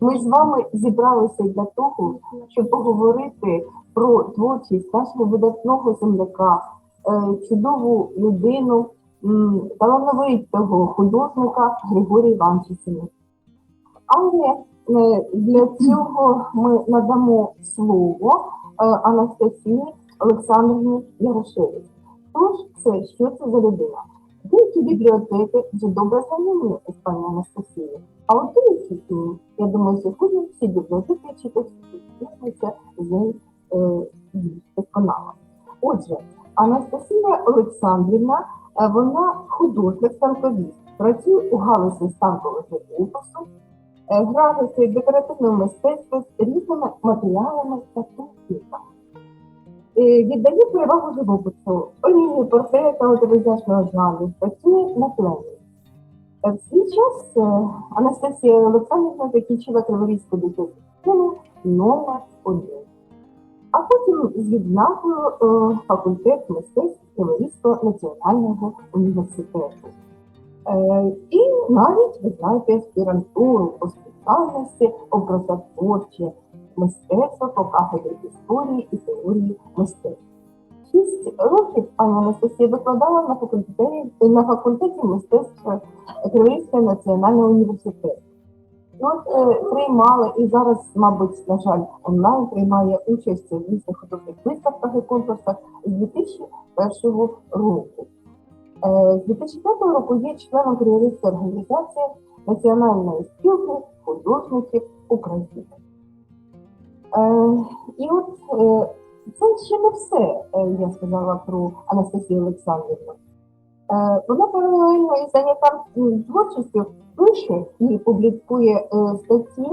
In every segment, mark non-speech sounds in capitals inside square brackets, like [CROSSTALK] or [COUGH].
Ми з вами зібралися для того, щоб поговорити про творчість нашого видатного земляка, е, чудову людину, талановитого художника Григорія Івановича Але е, для цього ми надамо слово е, Анастасії Олександрівні Ярошевич. Тож це що це за людина? Деякі бібліотеки вже добре знайомі з пані Анастасією, а от деякі ні. Я думаю, сьогодні всі бібліотеки читачі спілкуються з нею досконало. Отже, Анастасія Олександрівна, е, вона художник станковіст, працює у галузі станкового живопису, е, графіки, декоративного мистецтва з різними матеріалами та техніками. Е, Віддає перевагу живопису, олійні портрети автобізяшного жанру, працює на плені. Е, В свій час е, Анастасія Олександрівна закінчила Криворізьку дитячу школу номер 1 а потім з е, факультет мистецтв Криворізького національного університету. І навіть, ви знаєте, аспірантуру по спеціальності образотворче мистецтво по кафедрі історії і теорії мистецтва. Шість років пані Анастасія викладала на факультеті, на факультеті мистецтва Криворізького національного університету. От е, приймала і зараз, мабуть, на жаль, онлайн приймає участь у різних художніх виставках і конкурсах з 2001 року. Е, з 2005 року є членом Криворізької організації Національної спілки художників України. Е, і от це ще не все, е, я сказала про Анастасію Олександрівну. Е, вона паралельно із заняттям творчістю пише і публікує е, статті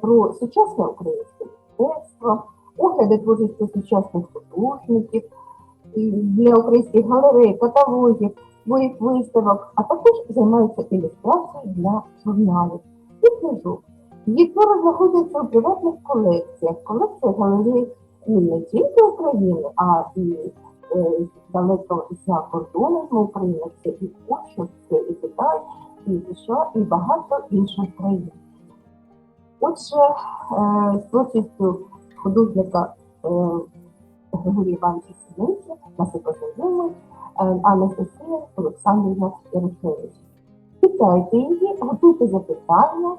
про сучасне українське мистецтво, огляди творчості сучасних художників для українських галерей, каталогів, своїх виставок, а також займається ілюстрацією для журналів і книжок. Її твори знаходяться у приватних колекціях, колекціях галерей ну, не тільки України, а і е, далеко за кордонами України. Це і Польща, це і Китай, і США, і багато інших країн. Отже, е, з творчістю художника е, Григорія Івановича Синиці нас і е, Анастасія Олександрівна Ярошевич. Питайте її, готуйте запитання.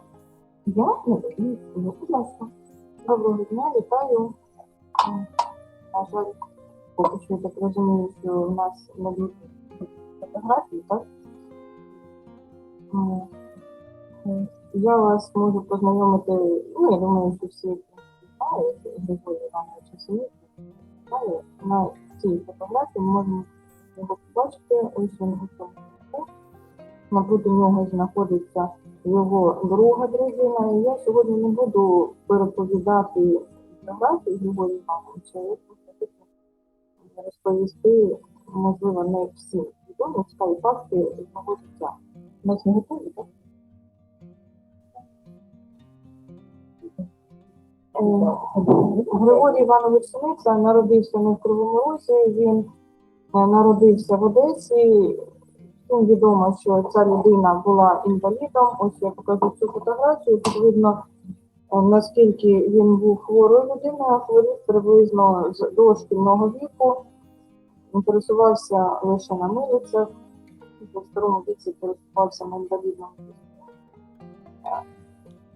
Я надаю слово. Будь ласка. Доброго дня, вітаю. На жаль, поки що я так розумію, що у нас не фотографії, так? Я вас можу познайомити, ну, я думаю, що всі знають Григорія Івановича Синиці. На цій фотографії можемо його побачити, ось він готовий. Напроти нього знаходиться його друга дружина. Я сьогодні не буду переповідати фотографії Григорія Івановича, я хочу розповісти, можливо, не всі відомі цікаві факти з мого життя. У нас не готові, так? Е, Григорій Іванович Синиця народився не в Кривому Розі, він е, народився в Одесі. Всім відомо, що ця людина була інвалідом. Ось я покажу цю фотографію. Тут видно, наскільки він був хворою людиною, хворів приблизно з дошкільного віку. Він пересувався лише на милицях, у старому віці пересувався на інвалідному.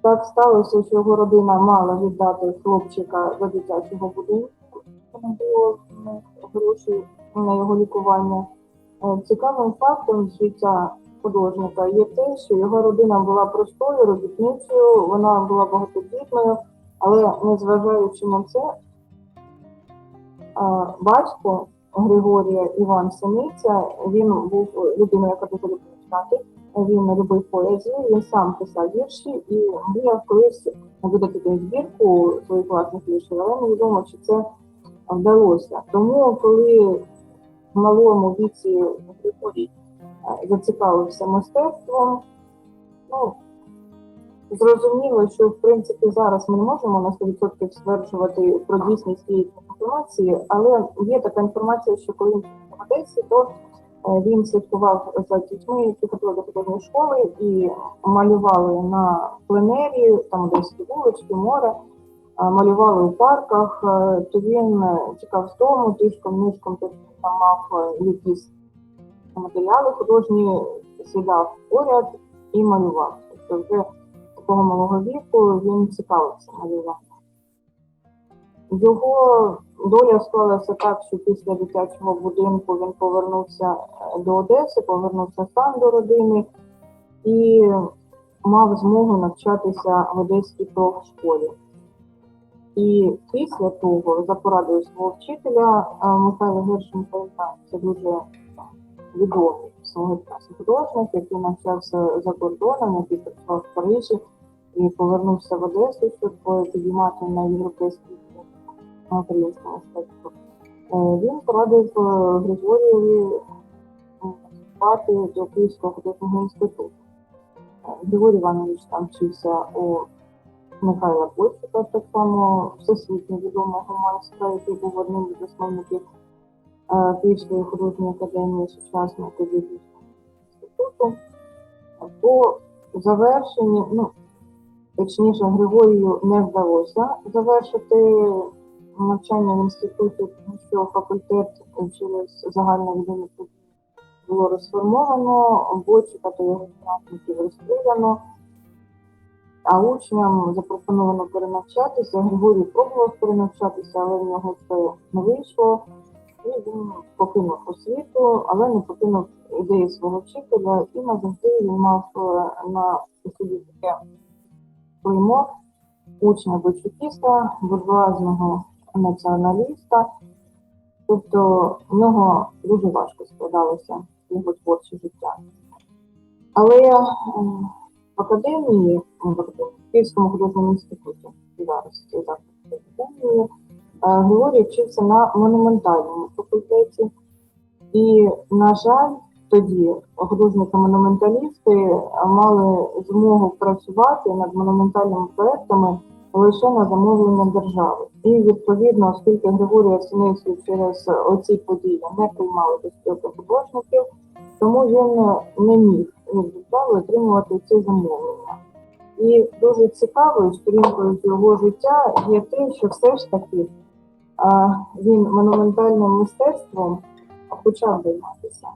Так сталося, що його родина мала віддати хлопчика до дитячого будинку. Не було грошей на його лікування. Цікавим фактом життя художника є те, що його родина була простою, робітницею, вона була багатодітною, але незважаючи на це, батько Григорія Іван Синиця, він був людиною, яка дуже любила читати. Він любив поезію, він сам писав вірші і мріяв колись видати збірку своїх власних віршів, але невідомо, чи це вдалося. Тому, коли в малому віці Григорій зацікавився мистецтвом, ну, зрозуміло, що в принципі зараз ми не можемо на 100% стверджувати про дійсність цієї інформації, але є така інформація, що коли він в Одесі, то Е, Він слідкував за дітьми, які ходили до художньої школи і малювали на пленері, там десь вулички, море, е, малювали у парках. Е, То він тікав з дому, тишком, нишком, там мав якісь матеріали художні, сідав поряд і малював. Тобто вже такого малого віку він цікавився малюванням. Його доля склалася так, що після дитячого будинку він повернувся е, до Одеси, повернувся сам до родини і мав змогу навчатися в Одеській профшколі. І після того, за порадою свого вчителя е, Михайла Гершенка, це дуже відомий свого часу художник, який навчався за кордоном, який працював в Парижі і повернувся в Одесу, щоб підіймати на європейський на українському мистецтву. Е, Він порадив е, Григорієві вступати до Київського художнього інституту. Е, Григорій Іванович там вчився у Михайла Бойчика, так само всесвітньо відомого майстра, який був одним із основників е, Київської художньої академії сучасного Київського інституту. По завершенні, ну, точніше, Григорію не вдалося завершити навчання в інституті, тому що факультет через загальновідомі події було розформовано, Бойчика та його студентів розстріляно, а учням запропоновано перенавчатися. Григорій пробував перенавчатися, але в нього це не вийшло. Він покинув освіту, але не покинув ідеї свого вчителя, і назавжди він мав е, на собі таке клеймо учня Бойчукіста, буржуазного націоналіста. Тобто в нього дуже важко складалося його творче життя. Але в академії, в Київському художньому інституті, зараз академії, е, Григорій вчився на монументальному факультеті. І, на жаль, тоді художники-монументалісти мали змогу працювати над монументальними проектами лише на замовлення держави. І відповідно, оскільки Григорій Осинецький через оці події не приймали до спілки художників, тому він не міг від отримувати ці замовлення. І дуже цікавою сторінкою його життя є те, що все ж таки він монументальним мистецтвом почав займатися.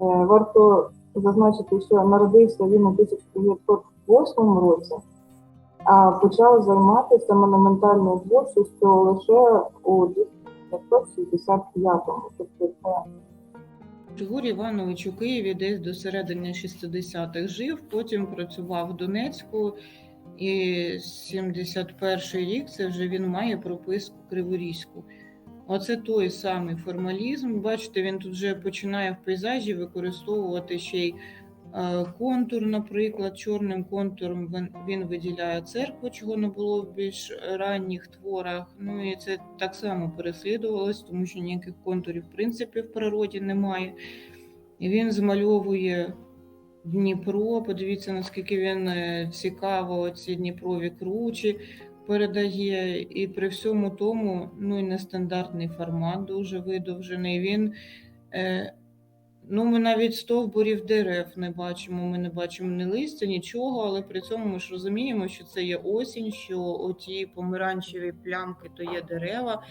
Е, Варто зазначити, що народився він у 1908 році, а почав займатися монументальною творчістю лише у 1965-му. Тобто це Григорій Іванович у Києві десь до середини 60-х жив, потім працював в Донецьку, і 71 рік це вже він має прописку Криворізьку. Оце той самий формалізм. Бачите, він тут вже починає в пейзажі використовувати ще й е, контур, наприклад, чорним контуром він, виділяє церкву, чого не було в більш ранніх творах. Ну і це так само переслідувалось, тому що ніяких контурів в принципі в природі немає. І він змальовує Дніпро. Подивіться, наскільки він е, цікаво ці Дніпрові кручі передає. І при всьому тому, ну і нестандартний формат дуже видовжений. Він е, Ну, ми навіть стовбурів дерев не бачимо. Ми не бачимо ні листя, нічого, але при цьому ми ж розуміємо, що це є осінь, що оті помаранчеві плямки то є дерева.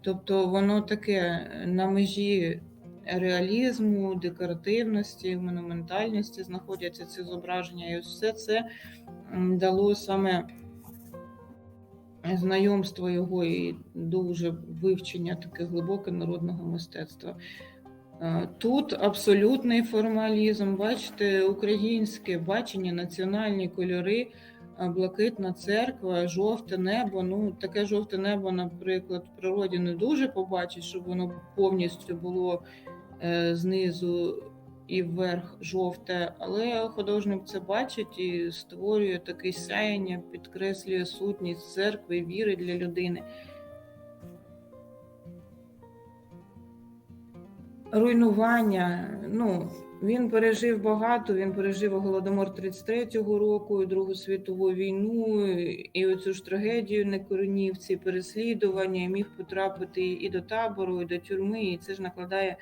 Тобто воно таке на межі реалізму, декоративності, монументальності знаходяться ці зображення, і ось все це дало саме знайомство його і дуже вивчення таке глибоке народного мистецтва. Е, Тут абсолютний формалізм. Бачите, українське бачення, національні кольори, блакитна церква, жовте небо. Ну, таке жовте небо, наприклад, в природі не дуже побачить, щоб воно повністю було е, знизу і вверх жовте. Але художник це бачить і створює таке сяєння, підкреслює сутність церкви, віри для людини. руйнування. Ну, він пережив багато. Він пережив голодомор 33-го року, і Другу світову війну, і оцю ж трагедію на Коренівці, переслідування, і міг потрапити і до табору, і до тюрми. І це ж накладає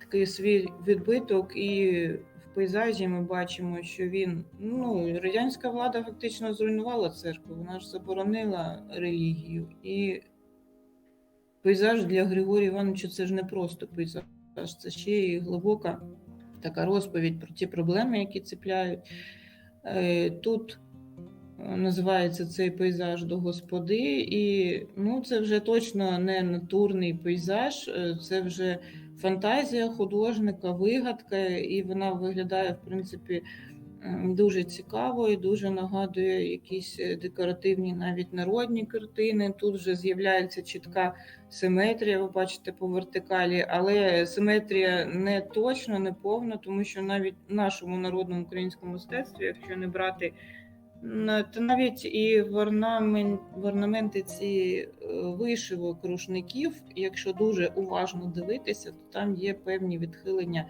такий свій відбиток, і в пейзажі ми бачимо, що він ну радянська влада фактично зруйнувала церкву, вона ж заборонила релігію. І пейзаж для Григорія Івановича це ж не просто пейзаж, це ще й глибока така розповідь про ті проблеми, які цепляють. Е, Тут е, називається цей пейзаж до господи, і ну, це вже точно не натурний пейзаж, е, це вже фантазія художника, вигадка, і вона виглядає, в принципі, дуже цікаво і дуже нагадує якісь декоративні, навіть народні картини. Тут вже з'являється чітка симетрія, ви бачите по вертикалі, але симетрія не точна, не повна, тому що навіть в нашому народному українському мистецтві, якщо не брати то навіть і в, орнамент, в орнаменти ці е, вишивок рушників, якщо дуже уважно дивитися, то там є певні відхилення.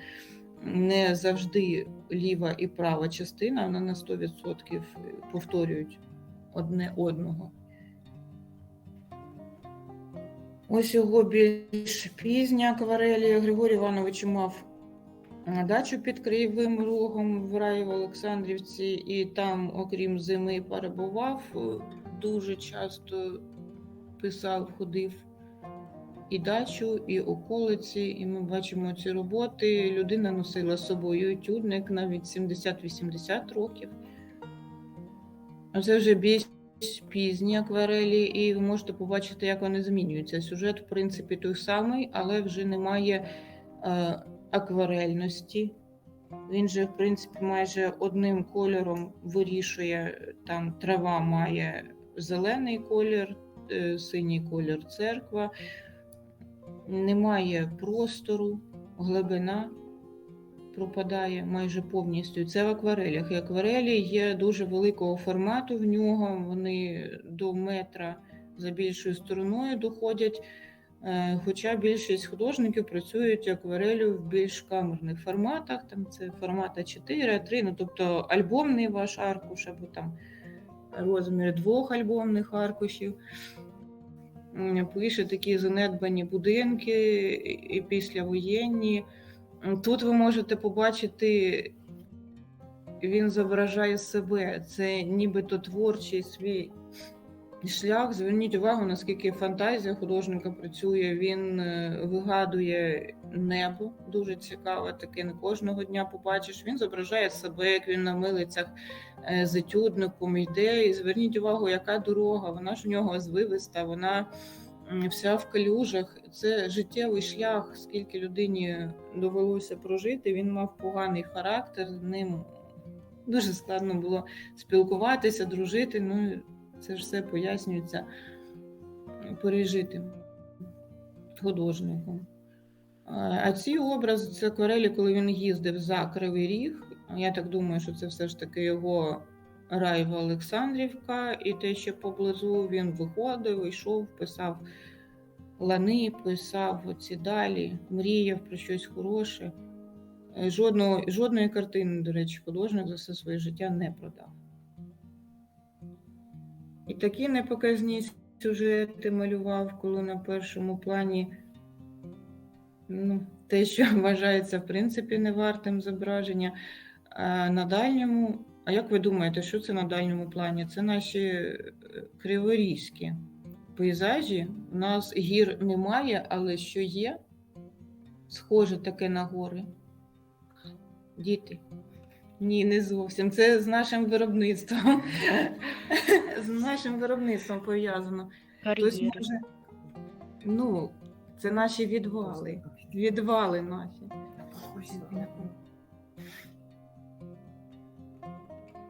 Не завжди ліва і права частина, вона на 100% повторюють одне одного. Ось його більш пізні акварелі. Григорій Іванович мав дачу під Кривим Рогом в Раї в Олександрівці, і там, окрім зими, перебував. Е, Дуже часто писав, ходив і дачу, і околиці, і ми бачимо ці роботи. Людина носила з собою етюдник навіть 70-80 років. Це вже більш пізні акварелі, і ви можете побачити, як вони змінюються. Сюжет, в принципі, той самий, але вже немає е, акварельності. Він же, в принципі, майже одним кольором вирішує, там трава має зелений колір, е, синій колір церква, немає простору, глибина пропадає майже повністю. Це в акварелях. І акварелі є дуже великого формату в нього, вони до метра за більшою стороною доходять. Е, Хоча більшість художників працюють акварелю в більш камерних форматах, там це формата 4, 3, ну тобто альбомний ваш аркуш або там розмір двох альбомних аркушів. Пише такі занедбані будинки і- післявоєнні. Тут ви можете побачити, він зображає себе. Це нібито творчий свій шлях. Зверніть увагу, наскільки фантазія художника працює. Він е, вигадує небо, дуже цікаве, таке не кожного дня побачиш. Він зображає себе, як він на милицях е, з етюдником йде. І зверніть увагу, яка дорога. Вона ж у нього звивиста, вона вся в калюжах. Це життєвий шлях, скільки людині довелося прожити. Він мав поганий характер, з ним дуже складно було спілкуватися, дружити. Ну, це ж все пояснюється пережитим художником. А ці образи це акварелі, коли він їздив за Кривий Ріг. Я так думаю, що це все ж таки його Райва Олександрівка, і те, що поблизу він виходив, йшов, писав лани, писав оці далі, мріяв про щось хороше. Е, Жодного, жодної картини, до речі, художник за все своє життя не продав. І такі непоказні сюжети малював, коли на першому плані ну, те, що [LAUGHS] вважається в принципі невартим зображення. А на дальньому, а як ви думаєте, що це на дальньому плані? Це наші е, криворізькі пейзажі. У нас гір немає, але що є, схоже таке на гори. Діти. Ні, не зовсім. Це з нашим виробництвом. З нашим виробництвом пов'язано. Хтось може. Ну, це наші відвали. Відвали наші.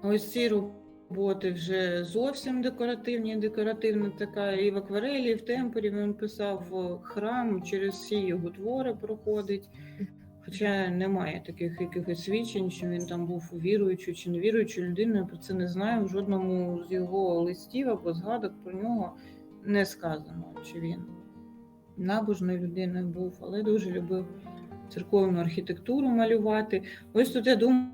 Ось ці роботи вже зовсім декоративні, декоративна така. І в акварелі, і в темпорі він писав храм, через всі його твори проходить. Хоча немає таких якихось свідчень, що він там був віруючою чи невіруючою людиною, про це не знаю. В жодному з його листів або згадок про нього не сказано, чи він набожною людиною був, але дуже любив церковну архітектуру малювати. Ось тут, я думаю,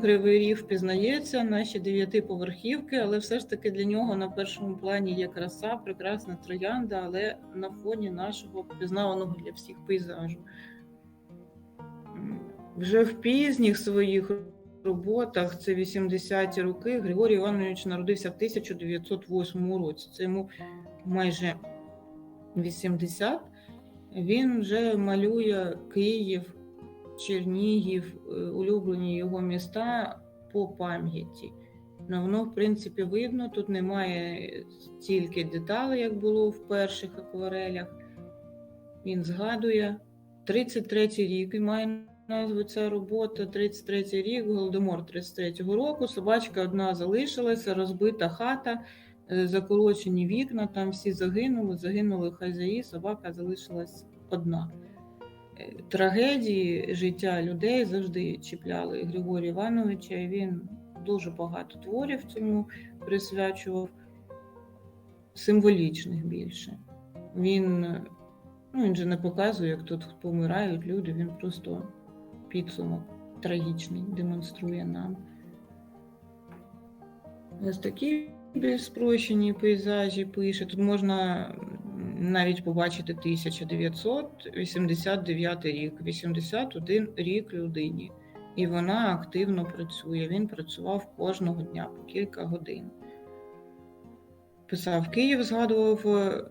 Кривий Ріг впізнається, наші дев'ятиповерхівки, але все ж таки для нього на першому плані є краса, прекрасна троянда, але на фоні нашого впізнаваного для всіх пейзажу. Вже в пізніх своїх роботах, це 80-ті роки, Григорій Іванович народився в 1908 році. Це йому майже 80. Він вже малює Київ, Чернігів, е, улюблені його міста по пам'яті. Ну, воно, в принципі, видно, тут немає стільки деталей, як було в перших акварелях. Він згадує 33-й рік і має назву ця робота. 33-й рік, голодомор 33-го року. Собачка одна залишилася, розбита хата, е, заколочені вікна, там всі загинули, загинули хазяї, собака залишилась одна. Трагедії життя людей завжди чіпляли Григорія Івановича, і він дуже багато творів цьому присвячував, символічних більше. Він, ну, він же не показує, як тут помирають люди, він просто підсумок трагічний демонструє нам. Ось такі більш спрощені пейзажі пише. Тут можна навіть побачити 1989 рік, 81 рік людині. І вона активно працює. Він працював кожного дня по кілька годин. Писав Київ, згадував. е,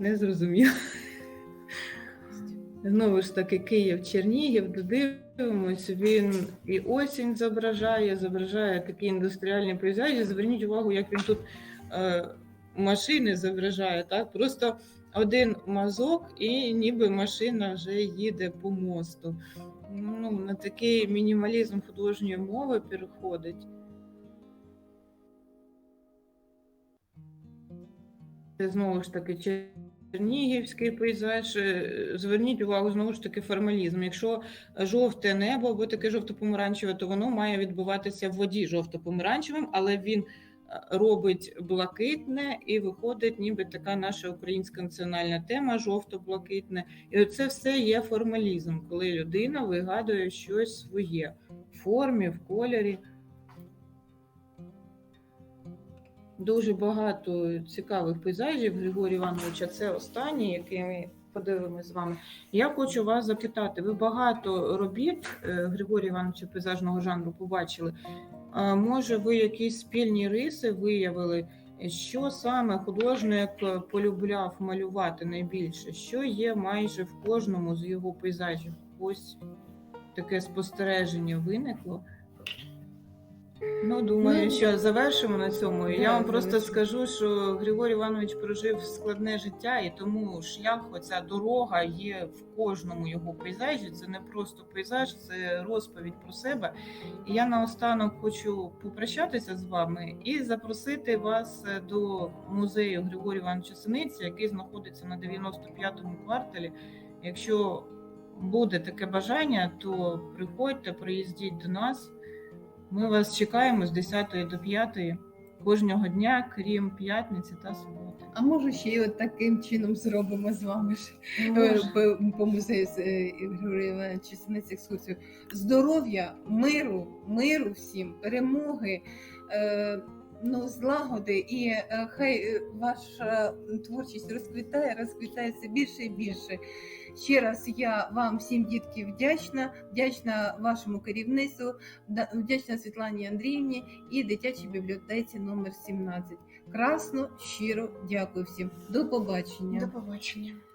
Не зрозумів. Знову ж таки, Київ, Чернігів, додивимось, він і осінь зображає, зображає такі індустріальні пейзажі. Зверніть увагу, як він тут машини зображає. Так? Просто один мазок, і ніби машина вже їде по мосту. Ну, на такий мінімалізм художньої мови переходить. Це знову ж таки Чернігівський пейзаж. Е, Зверніть увагу, знову ж таки, формалізм. Якщо жовте небо або таке жовто-помаранчеве, то воно має відбуватися в воді жовто-помаранчевим, але він е, робить блакитне і виходить, ніби така наша українська національна тема жовто-блакитне. І оце все є формалізм, коли людина вигадує щось своє в формі, в кольорі. Дуже багато цікавих пейзажів Григорія Івановича. Це останній, який подивимося з вами. Я хочу вас запитати: ви багато робіт е, Григорія Івановича пейзажного жанру побачили? Може, ви якісь спільні риси виявили? Що саме художник полюбляв малювати найбільше? Що є майже в кожному з його пейзажів? Ось таке спостереження виникло. Ну, думаю, Ну, що завершимо на цьому. І Я вам просто завершимо. скажу, що Григорій Іванович прожив складне життя, і тому шлях, оця дорога є в кожному його пейзажі. Це не просто пейзаж, це розповідь про себе. І я наостанок хочу попрощатися з вами і запросити вас е, до музею Григорія Івановича Синиці, який знаходиться на 95-му кварталі. Якщо буде таке бажання, то приходьте, приїздіть до нас. Ми вас чекаємо з 10 до 5 кожного дня, крім п'ятниці та суботи. А може ще й от таким чином зробимо з вами ж е, по, по музею з е, Григорія Івановича екскурсію. Здоров'я, миру, миру всім, перемоги. Е, Ну, злагоди, і е, хай е, ваша творчість розквітає, розквітає все більше і більше. Ще раз я вам всім дітки вдячна, вдячна вашому керівництву, вдячна Світлані Андріївні і дитячій бібліотеці номер 17. Красно, щиро дякую всім. До побачення. До побачення.